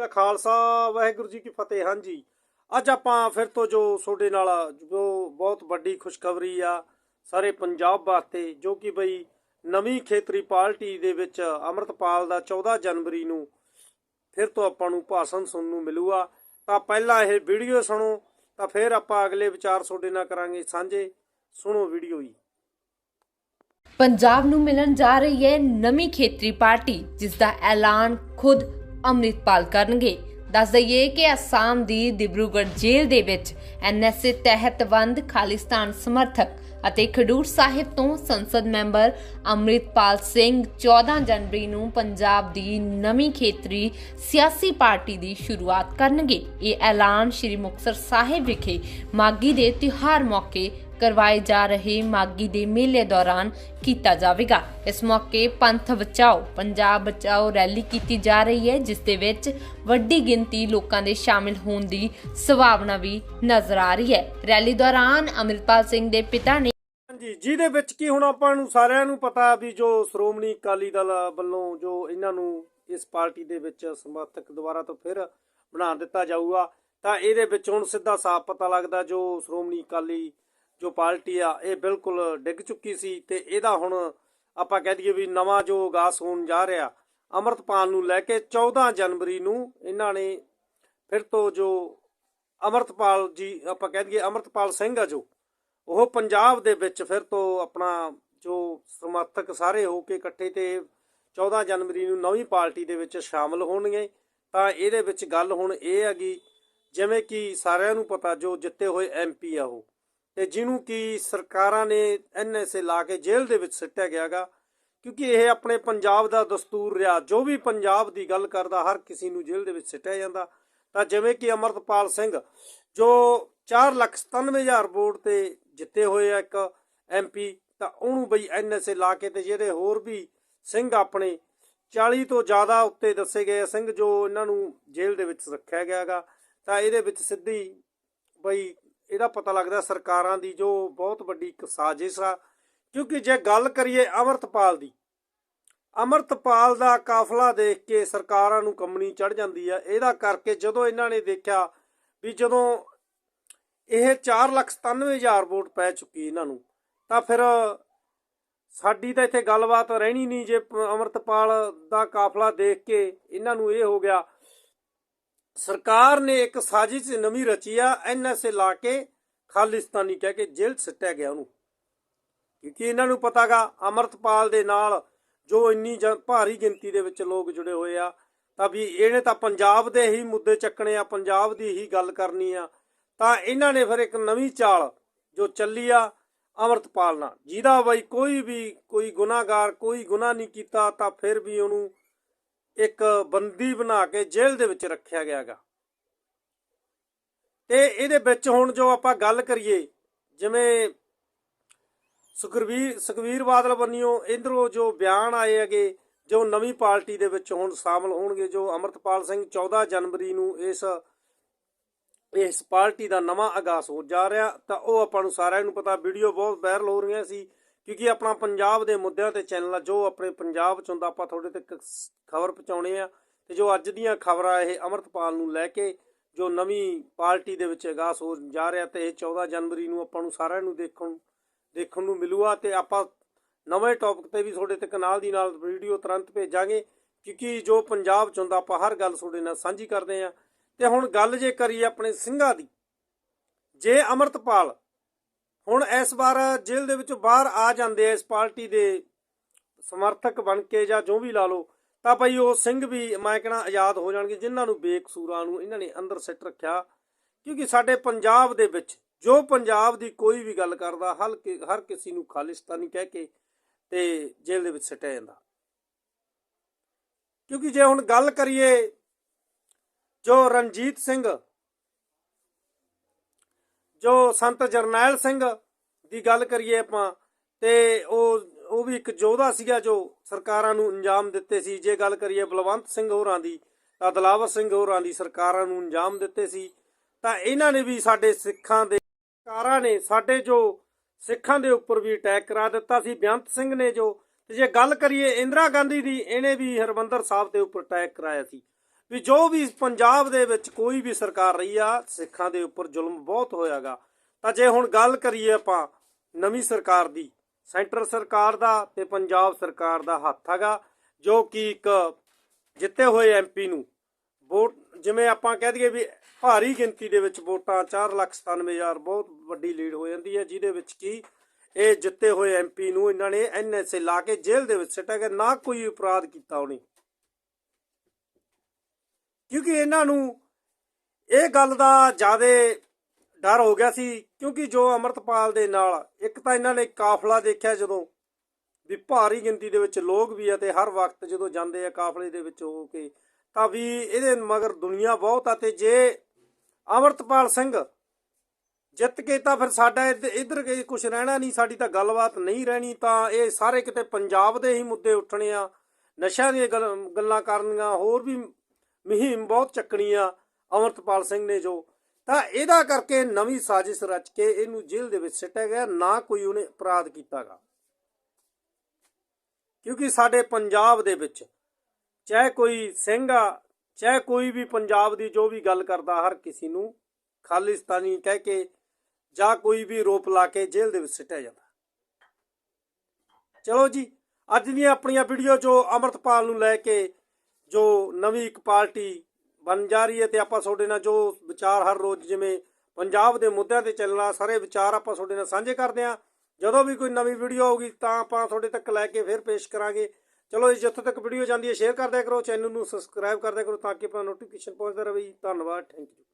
ਕਾ ਖਾਲਸਾ, ਵਾਹਿਗੁਰੂ ਜੀ ਕੀ ਫਤਿਹ। ਹਾਂਜੀ, ਅੱਜ ਆਪਾਂ ਫਿਰ ਤੋਂ ਜੋ ਤੁਹਾਡੇ ਨਾਲ ਜੋ ਬਹੁਤ ਵੱਡੀ ਖੁਸ਼ਖਬਰੀ ਆ ਸਾਰੇ ਪੰਜਾਬ ਵਾਸਤੇ, ਜੋ ਕਿ ਬਈ ਨਵੀਂ ਖੇਤਰੀ ਪਾਰਟੀ ਦੇ ਵਿੱਚ ਅਮਰਤਪਾਲ ਦਾ 14 ਜਨਵਰੀ ਨੂੰ ਫਿਰ ਤੋਂ ਆਪਾਂ ਨੂੰ ਭਾਸ਼ਣ ਸੁਣਨ ਨੂੰ ਮਿਲੂਗਾ। ਤਾਂ ਪਹਿਲਾਂ ਇਹ ਵੀਡੀਓ ਸੁਣੋ, ਤਾਂ ਫਿਰ ਆਪਾਂ ਅਗਲੇ ਵਿਚਾਰ ਤੁਹਾਡੇ ਨਾਲ ਕਰਾਂਗੇ ਸਾਂਝੇ। ਸੁਣੋ ਵੀਡੀਓ ਹੀ ਪੰਜਾਬ ਨੂੰ ਮਿਲਣ ਜਾ ਰਹੀ ਹੈ ਨਵੀਂ ਖੇਤਰੀ ਪਾਰਟੀ ਜਿਸ ਦਾ ਐਲਾਨ ਖੁਦ ਅੰਮ੍ਰਿਤਪਾਲ ਕਰਨਗੇ। ਦੱਸ ਦਈਏ ਕਿ ਅਸਾਮ ਦੀ ਦਿਬਰੂਗੜ੍ਹ ਜੇਲ੍ਹ ਦੇ ਵਿੱਚ ਐਨਐਸਏ ਤਹਿਤ ਬੰਦ ਖਾਲਿਸਤਾਨ ਸਮਰਥਕ ਅਤੇ ਖਡੂਰ ਸਾਹਿਬ ਤੋਂ ਸੰਸਦ ਮੈਂਬਰ ਅੰਮ੍ਰਿਤਪਾਲ ਸਿੰਘ 14 ਜਨਵਰੀ ਨੂੰ ਪੰਜਾਬ ਦੀ ਨਵੀਂ ਖੇਤਰੀ ਸਿਆਸੀ ਪਾਰਟੀ ਦੀ ਸ਼ੁਰੂਆਤ ਕਰਨਗੇ। ਇਹ ਐਲਾਨ ਸ੍ਰੀ ਮੁਕਤਸਰ ਸਾਹਿਬ ਵਿਖੇ ਮਾਗੀ ਦੇ ਤਿਉਹਾਰ ਮੌਕੇ ਕਰਵਾਏ ਜਾ ਰਹੇ ਮਾਗੀ ਦੇ ਮੇਲੇ ਦੌਰਾਨ ਕੀਤਾ ਜਾਵੇਗਾ। ਇਸ ਮੌਕੇ ਪੰਥ ਬਚਾਓ, ਪੰਜਾਬ ਬਚਾਓ ਰੈਲੀ ਕੀਤੀ ਜਾ ਰਹੀ ਹੈ, ਜਿਸ ਦੇ ਵਿੱਚ ਵੱਡੀ ਗਿਣਤੀ ਲੋਕਾਂ ਦੇ ਸ਼ਾਮਿਲ ਹੋਣ ਦੀ ਸੰਭਾਵਨਾ ਵੀ ਨਜ਼ਰ ਆ ਰਹੀ ਹੈ। ਰੈਲੀ ਦੌਰਾਨ ਅਮਰਿਤਪਾਲ ਸਿੰਘ ਦੇ ਪਿਤਾ ਨੇ ਹਾਂਜੀ, ਜਿਹਦੇ ਵਿੱਚ ਕੀ ਹੁਣ ਆਪਾਂ ਨੂੰ ਸਾਰਿਆਂ ਨੂੰ ਪਤਾ ਵੀ ਜੋ ਸ਼੍ਰੋਮਣੀ ਅਕਾਲੀ ਦਲ ਵੱਲੋਂ ਜੋ ਇਹਨਾਂ ਨੂੰ ਇਸ ਪਾਰਟੀ ਦੇ ਵਿੱਚ ਸਮਰਥਕ ਦੁਆਰਾ ਤੋਂ ਫਿਰ ਬਣਾ ਦਿੱਤਾ ਜਾਊਗਾ, ਤਾਂ ਇਹਦੇ ਵਿੱਚ ਹੁਣ ਸਿੱਧਾ ਸਾਫ਼ ਪਤਾ ਲੱਗਦਾ ਜੋ ਸ਼੍ਰੋਮਣੀ ਅਕਾਲੀ ਜੋ ਪਾਰਟੀ ਆ, ਇਹ ਬਿਲਕੁਲ ਡਿੱਗ ਚੁੱਕੀ ਸੀ ਤੇ ਇਹਦਾ ਹੁਣ ਆਪਾਂ ਕਹਿ ਦਈਏ ਵੀ ਨਵਾਂ ਜੋ ਆਗਾਜ਼ ਹੋਣ ਜਾ ਰਿਹਾ, ਅਮਰਤਪਾਲ ਨੂੰ ਲੈ ਕੇ 14 ਜਨਵਰੀ ਨੂੰ ਇਹਨਾਂ ਨੇ ਫਿਰ ਤੋਂ ਜੋ ਅਮਰਤਪਾਲ ਜੀ, ਆਪਾਂ ਕਹਿ ਦਈਏ ਅਮਰਤਪਾਲ ਸਿੰਘ ਆ ਜੋ, ਉਹ ਪੰਜਾਬ ਦੇ ਵਿੱਚ ਫਿਰ ਤੋਂ ਆਪਣਾ ਜੋ ਸਮਰਥਕ ਸਾਰੇ ਹੋ ਕੇ ਇਕੱਠੇ ਤੇ 14 ਜਨਵਰੀ ਨੂੰ ਨਵੀਂ ਪਾਰਟੀ ਦੇ ਵਿੱਚ ਸ਼ਾਮਲ ਹੋਣਗੇ, ਤਾਂ ਇਹਦੇ ਵਿੱਚ ਗੱਲ ਹੁਣ ਇਹ ਹੈਗੀ, ਜਿਵੇਂ ਕਿ ਸਾਰਿਆਂ ਨੂੰ ਪਤਾ ਜੋ ਜਿੱਤੇ ਹੋਏ ਐਮਪੀ ਆ ਉਹ। ਤੇ ਜਿਹਨੂੰ ਕਿ ਸਰਕਾਰਾਂ ਨੇ ਐਨਐਸਏ ਲਾ ਕੇ ਜੇਲ੍ਹ ਦੇ ਵਿੱਚ ਸਿੱਟਿਆ ਗਿਆਗਾ, ਕਿਉਂਕਿ ਇਹ ਆਪਣੇ ਪੰਜਾਬ ਦਾ ਦਸਤੂਰ ਰਿਹਾ। ਜੋ ਵੀ ਪੰਜਾਬ ਦੀ ਗੱਲ ਕਰਦਾ, ਹਰ ਕਿਸੇ ਨੂੰ ਜੇਲ੍ਹ ਦੇ ਵਿੱਚ ਸਿੱਟਿਆ ਜਾਂਦਾ। ਤਾਂ ਜਿਵੇਂ ਕਿ ਅਮਰਤਪਾਲ ਸਿੰਘ, ਜੋ 497000 ਵੋਟ ਤੇ ਜਿੱਤੇ ਹੋਏ ਆ ਇੱਕ ਐਮਪੀ ਤਾਂ ਉਹਨੂੰ ਬਈ ਐਨਐਸਏ ਲਾ ਕੇ ਤੇ ਜਿਹੜੇ ਹੋਰ ਵੀ ਸਿੰਘ ਆਪਣੇ 40 ਤੋਂ ਜ਼ਿਆਦਾ ਉੱਤੇ ਦੱਸੇ ਗਏ ਸਿੰਘ, ਜੋ ਇਹਨਾਂ ਨੂੰ ਜੇਲ੍ਹ ਦੇ ਵਿੱਚ ਰੱਖਿਆ ਗਿਆਗਾ, ਤਾਂ ਇਹਦੇ ਵਿੱਚ ਸਿੱਧੀ ਬਈ ਇਹਦਾ ਪਤਾ ਲੱਗਦਾ ਸਰਕਾਰਾਂ ਦੀ ਜੋ ਬਹੁਤ ਵੱਡੀ ਇੱਕ ਸਾਜ਼ਿਸ਼ ਆ। ਕਿਉਂਕਿ ਜੇ ਗੱਲ ਕਰੀਏ ਅਮਰਤਪਾਲ ਦੀ, ਅਮਰਤਪਾਲ ਦਾ ਕਾਫਲਾ ਦੇਖ ਕੇ ਸਰਕਾਰਾਂ ਨੂੰ ਕੰਮਣੀ ਚੜ ਜਾਂਦੀ ਆ। ਇਹਦਾ ਕਰਕੇ ਜਦੋਂ ਇਹਨਾਂ ਨੇ ਦੇਖਿਆ ਵੀ ਜਦੋਂ ਇਹ 497000 ਵੋਟ ਪੈ ਚੁੱਕੀ ਇਹਨਾਂ ਨੂੰ, ਤਾਂ ਫਿਰ ਸਾਡੀ ਤਾਂ ਇੱਥੇ ਗੱਲਬਾਤ ਰਹਿਣੀ ਨਹੀਂ। ਜੇ ਪ- ਅਮਰਤਪਾਲ ਦਾ ਕਾਫਲਾ ਦੇਖ ਕੇ ਇਹਨਾਂ ਨੂੰ ਇਹ ਹੋ ਗਿਆ ਸਰਕਾਰ ਨੇ ਇੱਕ ਸਾਜ਼ਿਸ਼ ਨਵੀਂ ਰਚੀ ਆ ਐਨਐਸਏ ਲਾ ਕੇ ਖਾਲਿਸਤਾਨੀ ਕਹਿ ਕੇ ਜੇਲ੍ਹ 'ਚ ਸਿੱਟਿਆ ਗਿਆ ਉਹਨੂੰ। ਕਿਉਂਕਿ ਇਹਨਾਂ ਨੂੰ ਪਤਾਗਾ ਅਮਰਤਪਾਲ ਦੇ ਨਾਲ ਜੋ ਇੰਨੀ ਜ- ਭਾਰੀ ਗਿਣਤੀ ਦੇ ਵਿੱਚ ਲੋਕ ਜੁੜੇ ਹੋਏ ਆ, ਤਾਂ ਵੀ ਇਹਨੇ ਤਾਂ ਪੰਜਾਬ ਦੇ ਹੀ ਮੁੱਦੇ ਚੱਕਣੇ ਆ, ਪੰਜਾਬ ਦੀ ਹੀ ਗੱਲ ਕਰਨੀ ਆ, ਤਾਂ ਇਹਨਾਂ ਨੇ ਫਿਰ ਇੱਕ ਨਵੀਂ ਚਾਲ ਜੋ ਚੱਲੀ ਆ ਅਮਰਤਪਾਲ ਨਾਲ। ਜਿਹਦਾ ਬਈ ਕੋਈ ਵੀ ਕੋਈ ਗੁਨਾਹਗਾਰ, ਕੋਈ ਗੁਨਾਹ ਨਹੀਂ ਕੀਤਾ, ਤਾਂ ਫਿਰ ਵੀ ਉਹਨੂੰ ਇੱਕ ਬੰਦੀ ਬਣਾ ਕੇ ਜੇਲ੍ਹ ਦੇ ਵਿੱਚ ਰੱਖਿਆ ਗਿਆਗਾ ਤੇ ਇਹਦੇ ਵਿੱਚ ਹੁਣ ਜੋ ਆਪਾਂ ਗੱਲ ਕਰੀਏ, ਜਿਵੇਂ ਸੁਖਵੀਰ ਸੁਖਵੀਰ ਬਾਦਲ ਬੰਨਿਓ ਇਧਰੋਂ ਜੋ ਬਿਆਨ ਆਏ ਹੈਗੇ, ਜੋ ਨਵੀਂ ਪਾਰਟੀ ਦੇ ਵਿੱਚ ਹੁਣ ਸ਼ਾਮਲ ਹੋਣਗੇ, ਜੋ ਅਮਰਤਪਾਲ ਸਿੰਘ 14 ਜਨਵਰੀ ਨੂੰ ਇਸ ਇਸ ਪਾਰਟੀ ਦਾ ਨਵਾਂ ਆਗਾਜ਼ ਹੋ ਜਾ ਰਿਹਾ, ਤਾਂ ਉਹ ਆਪਾਂ ਨੂੰ ਸਾਰਿਆਂ ਨੂੰ ਪਤਾ, ਵੀਡੀਓ ਬਹੁਤ ਵਾਇਰਲ ਹੋ ਰਹੀਆਂ ਸੀ। ਕਿਉਂਕਿ ਆਪਣਾ ਪੰਜਾਬ ਦੇ ਮੁੱਦਿਆਂ ਤੇ ਚੈਨਲ ਆ, ਜੋ ਆਪਣੇ ਪੰਜਾਬ ਚ ਹੁੰਦਾ, ਆਪਾਂ ਤੁਹਾਡੇ ਤੱਕ ਖਬਰ ਪਹੁੰਚਾਉਣੇ ਆ ਤੇ ਜੋ ਅੱਜ ਦੀਆਂ ਖਬਰਾਂ ਇਹ ਅਮਰਤਪਾਲ ਨੂੰ ਲੈ ਕੇ ਜੋ ਨਵੀਂ ਪਾਰਟੀ ਦੇ ਵਿੱਚ ਅਗਾਸ ਹੋ ਜਾ ਰਿਹਾ ਤੇ ਇਹ 14 ਜਨਵਰੀ ਨੂੰ ਆਪਾਂ ਨੂੰ ਸਾਰਿਆਂ ਨੂੰ ਦੇਖਣ ਦੇਖਣ ਨੂੰ ਮਿਲੂਗਾ ਤੇ ਆਪਾਂ ਨਵੇਂ ਟੌਪਿਕ ਤੇ ਵੀ ਤੁਹਾਡੇ ਤੱਕ ਨਾਲ ਦੀ ਨਾਲ ਵੀਡੀਓ ਤੁਰੰਤ ਭੇਜਾਂਗੇ, ਕਿਉਂਕਿ ਜੋ ਪੰਜਾਬ ਚ ਹੁੰਦਾ, ਆਪਾਂ ਹਰ ਗੱਲ ਤੁਹਾਡੇ ਨਾਲ ਸਾਂਝੀ ਕਰਦੇ ਆਂ। ਤੇ ਹੁਣ ਗੱਲ ਜੇ ਕਰੀਏ ਆਪਣੇ ਸਿੰਘਾਂ ਦੀ, ਜੇ ਅਮਰਤਪਾਲ ਹੁਣ ਇਸ ਵਾਰ ਜੇਲ੍ਹ ਦੇ ਵਿੱਚੋਂ ਬਾਹਰ ਆ ਜਾਂਦੇ ਆ ਇਸ ਪਾਰਟੀ ਦੇ ਸਮਰਥਕ ਬਣ ਕੇ ਜਾਂ ਜੋ ਵੀ ਲਾ ਲਓ, ਤਾਂ ਭਾਈ ਉਹ ਸਿੰਘ ਵੀ ਮੈਂ ਕਹਿਣਾ ਆਜ਼ਾਦ ਹੋ ਜਾਣਗੇ, ਜਿਨ੍ਹਾਂ ਨੂੰ ਬੇਕਸੂਰਾਂ ਨੂੰ ਇਹਨਾਂ ਨੇ ਅੰਦਰ ਸਿੱਟ ਰੱਖਿਆ। ਕਿਉਂਕਿ ਸਾਡੇ ਪੰਜਾਬ ਦੇ ਵਿੱਚ ਜੋ ਪੰਜਾਬ ਦੀ ਕੋਈ ਵੀ ਗੱਲ ਕਰਦਾ, ਹਰ ਕਿ- ਹਰ ਕਿਸੇ ਨੂੰ ਖਾਲਿਸਤਾਨੀ ਕਹਿ ਕੇ ਤੇ ਜੇਲ੍ਹ ਦੇ ਵਿੱਚ ਸਿੱਟਿਆ ਜਾਂਦਾ। ਕਿਉਂਕਿ ਜੇ ਹੁਣ ਗੱਲ ਕਰੀਏ ਜੋ ਰਣਜੀਤ ਸਿੰਘ ਜੋ ਸੰਤ ਜਰਨੈਲ ਸਿੰਘ ਦੀ ਗੱਲ ਕਰੀਏ ਆਪਾਂ, ਤੇ ਉਹ ਉਹ ਵੀ ਇੱਕ ਯੋਧਾ ਸੀਗਾ ਜੋ ਸਰਕਾਰਾਂ ਨੂੰ ਅੰਜਾਮ ਦਿੱਤੇ ਸੀ। ਜੇ ਗੱਲ ਕਰੀਏ ਬਲਵੰਤ ਸਿੰਘ ਹੋਰਾਂ ਦੀ ਤਾਂ ਦਲਾਵਰ ਸਿੰਘ ਹੋਰਾਂ ਦੀ ਸਰਕਾਰਾਂ ਨੂੰ ਅੰਜਾਮ ਦਿੱਤੇ ਸੀ। ਤਾਂ ਇਹਨਾਂ ਨੇ ਵੀ ਸਾਡੇ ਸਿੱਖਾਂ ਦੇ ਸਰਕਾਰਾਂ ਨੇ ਸਾਡੇ ਜੋ ਸਿੱਖਾਂ ਦੇ ਉੱਪਰ ਵੀ ਅਟੈਕ ਕਰਾ ਦਿੱਤਾ ਸੀ। ਬੇਅੰਤ ਸਿੰਘ ਨੇ ਜੋ, ਤੇ ਜੇ ਗੱਲ ਕਰੀਏ ਇੰਦਰਾ ਗਾਂਧੀ ਦੀ, ਇਹਨੇ ਵੀ ਹਰਮੰਦਰ ਸਾਹਿਬ ਦੇ ਉੱਪਰ ਅਟੈਕ ਕਰਾਇਆ ਸੀ। ਵੀ ਜੋ ਵੀ ਪੰਜਾਬ ਦੇ ਵਿੱਚ ਕੋਈ ਵੀ ਸਰਕਾਰ ਰਹੀ ਆ, ਸਿੱਖਾਂ ਦੇ ਉੱਪਰ ਜ਼ੁਲਮ ਬਹੁਤ ਹੋਇਆਗਾ। ਤਾਂ ਜੇ ਹੁਣ ਗੱਲ ਕਰੀਏ ਆਪਾਂ ਨਵੀਂ ਸਰਕਾਰ ਦੀ, ਸੈਂਟਰ ਸਰਕਾਰ ਦਾ ਤੇ ਪੰਜਾਬ ਸਰਕਾਰ ਦਾ ਹੱਥ ਹੈਗਾ, ਜੋ ਕਿ ਇੱਕ ਜਿੱਤੇ ਹੋਏ ਐਮਪੀ ਨੂੰ ਵੋਟ, ਜਿਵੇਂ ਆਪਾਂ ਕਹਿ ਦਈਏ ਵੀ ਭਾਰੀ ਗਿਣਤੀ ਦੇ ਵਿੱਚ ਵੋਟਾਂ 497000 ਬਹੁਤ ਵੱਡੀ ਲੀਡ ਹੋ ਜਾਂਦੀ ਹੈ, ਜਿਹਦੇ ਵਿੱਚ ਕੀ ਇਹ ਜਿੱਤੇ ਹੋਏ ਐਮਪੀ ਨੂੰ ਇਹਨਾਂ ਨੇ ਐਨਐਸਏ ਲਾ ਕੇ ਜੇਲ੍ਹ ਦੇ ਵਿੱਚ ਸਿੱਟਿਆ ਗਿਆ, ਨਾ ਕੋਈ ਅਪਰਾਧ ਕੀਤਾ ਉਹਨੇ। ਕਿਉਂਕਿ ਇਹਨਾਂ ਨੂੰ ਇਹ ਗੱਲ ਦਾ ਜ਼ਿਆਦਾ ਡਰ ਹੋ ਗਿਆ ਸੀ, ਕਿਉਂਕਿ ਜੋ ਅਮਰਤਪਾਲ ਦੇ ਨਾਲ, ਇੱਕ ਤਾਂ ਇਹਨਾਂ ਨੇ ਕਾਫਲਾ ਦੇਖਿਆ ਜਦੋਂ ਵੀ ਭਾਰੀ ਗਿਣਤੀ ਦੇ ਵਿੱਚ ਲੋਕ ਵੀ ਆ ਤੇ ਹਰ ਵਕਤ ਜਦੋਂ ਜਾਂਦੇ ਆ ਕਾਫਲੇ ਦੇ ਵਿੱਚ ਹੋ ਕੇ, ਤਾਂ ਵੀ ਇਹਦੇ ਮਗਰ ਦੁਨੀਆ ਬਹੁਤ ਆ ਤੇ ਜੇ ਅਮਰਤਪਾਲ ਸਿੰਘ ਜਿੱਤ ਕੇ ਤਾਂ ਫਿਰ ਸਾਡਾ ਇੱਧਰ ਇਧਰ ਕੁਝ ਰਹਿਣਾ ਨਹੀਂ, ਸਾਡੀ ਤਾਂ ਗੱਲਬਾਤ ਨਹੀਂ ਰਹਿਣੀ, ਤਾਂ ਇਹ ਸਾਰੇ ਕਿਤੇ ਪੰਜਾਬ ਦੇ ਹੀ ਮੁੱਦੇ ਉੱਠਣੇ ਆ, ਨਸ਼ਿਆਂ ਦੀਆਂ ਗੱਲਾਂ ਕਰਨੀਆਂ, ਹੋਰ ਵੀ ਮੁਹਿੰਮ ਬਹੁਤ ਚੱਕਣੀ ਆ ਅਮਰਤਪਾਲ ਸਿੰਘ ਨੇ ਜੋ। ਤਾਂ ਇਹਦਾ ਕਰਕੇ ਨਵੀਂ ਸਾਜ਼ਿਸ਼ ਰਚ ਕੇ ਇਹਨੂੰ ਜੇਲ੍ਹ ਦੇ ਵਿੱਚ ਸਿੱਟਿਆ ਗਿਆ, ਨਾ ਕੋਈ ਉਹਨੇ ਅਪਰਾਧ ਕੀਤਾਗਾ। ਕਿਉਂਕਿ ਸਾਡੇ ਪੰਜਾਬ ਦੇ ਵਿੱਚ ਚਾਹੇ ਕੋਈ ਸਿੰਘ ਆ, ਚਾਹੇ ਕੋਈ ਵੀ ਪੰਜਾਬ ਦੀ ਜੋ ਵੀ ਗੱਲ ਕਰਦਾ, ਹਰ ਕਿਸੇ ਨੂੰ ਖਾਲਿਸਤਾਨੀ ਕਹਿ ਕੇ ਜਾਂ ਕੋਈ ਵੀ ਰੋਪ ਲਾ ਕੇ ਜੇਲ੍ਹ ਦੇ ਵਿੱਚ ਸਿੱਟਿਆ ਜਾਂਦਾ। ਚਲੋ ਜੀ, ਅੱਜ ਦੀਆਂ ਆਪਣੀਆਂ ਵੀਡੀਓ ਜੋ ਅਮਰਤਪਾਲ ਨੂੰ ਲੈ ਕੇ ਜੋ ਨਵੀਂ ਇੱਕ ਪਾਰਟੀ ਬਣ ਜਾ ਰਹੀ ਹੈ ਤੇ ਆਪਾਂ ਤੁਹਾਡੇ ਨਾਲ ਜੋ ਵਿਚਾਰ ਹਰ ਰੋਜ਼ ਜਿਵੇਂ ਪੰਜਾਬ ਦੇ ਮੁੱਦਿਆਂ ਤੇ ਚੱਲਣਾ ਸਾਰੇ ਵਿਚਾਰ ਆਪਾਂ ਤੁਹਾਡੇ ਨਾਲ ਸਾਂਝੇ ਕਰਦੇ ਹਾਂ। ਜਦੋਂ ਵੀ ਕੋਈ ਨਵੀਂ ਵੀਡੀਓ ਆਊਗੀ ਤਾਂ ਆਪਾਂ ਤੁਹਾਡੇ ਤੱਕ ਲੈ ਕੇ ਫਿਰ ਪੇਸ਼ ਕਰਾਂਗੇ। ਚਲੋ ਜੀ, ਜਿੱਥੇ ਤੱਕ ਵੀਡੀਓ ਜਾਂਦੀ ਹੈ ਸ਼ੇਅਰ ਕਰ ਕਰੋ ਚੈਨਲ ਨੂੰ ਸਬਸਕ੍ਰਾਈਬ ਕਰ ਕਰੋ ਤਾਂ ਕਿ ਆਪਣਾ ਨੋਟੀਫਿਕੇਸ਼ਨ ਪਹੁੰਚਦਾ ਰਹੇ। ਧੰਨਵਾਦ ਥੈਂਕ ਯੂ